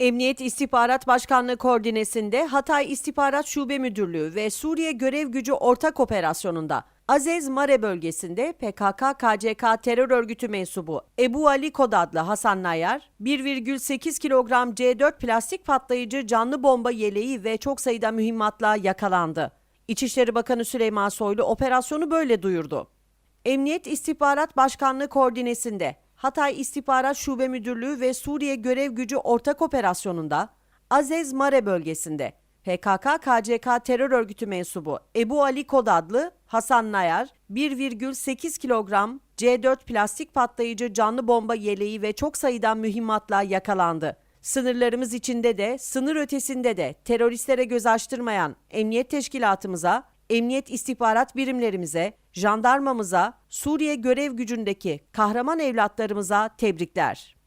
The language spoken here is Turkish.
Emniyet İstihbarat Başkanlığı koordinesinde Hatay İstihbarat Şube Müdürlüğü ve Suriye Görev Gücü Ortak Operasyonunda Azez Mare bölgesinde PKK-KCK terör örgütü mensubu Ebu Ali Kod adlı Hasan Nayar, 1,8 kilogram C4 plastik patlayıcı canlı bomba yeleği ve çok sayıda mühimmatla yakalandı. İçişleri Bakanı Süleyman Soylu operasyonu böyle duyurdu. Emniyet İstihbarat Başkanlığı koordinesinde Hatay İstihbarat Şube Müdürlüğü ve Suriye Görev Gücü Ortak Operasyonunda Azez Mare bölgesinde PKK-KCK terör örgütü mensubu Ebu Ali Kod adlı Hasan Nayar 1,8 kilogram C4 plastik patlayıcı canlı bomba yeleği ve çok sayıda mühimmatla yakalandı. Sınırlarımız içinde de sınır ötesinde de teröristlere göz açtırmayan emniyet teşkilatımıza, emniyet istihbarat birimlerimize, jandarmamıza, Suriye görev gücündeki kahraman evlatlarımıza tebrikler.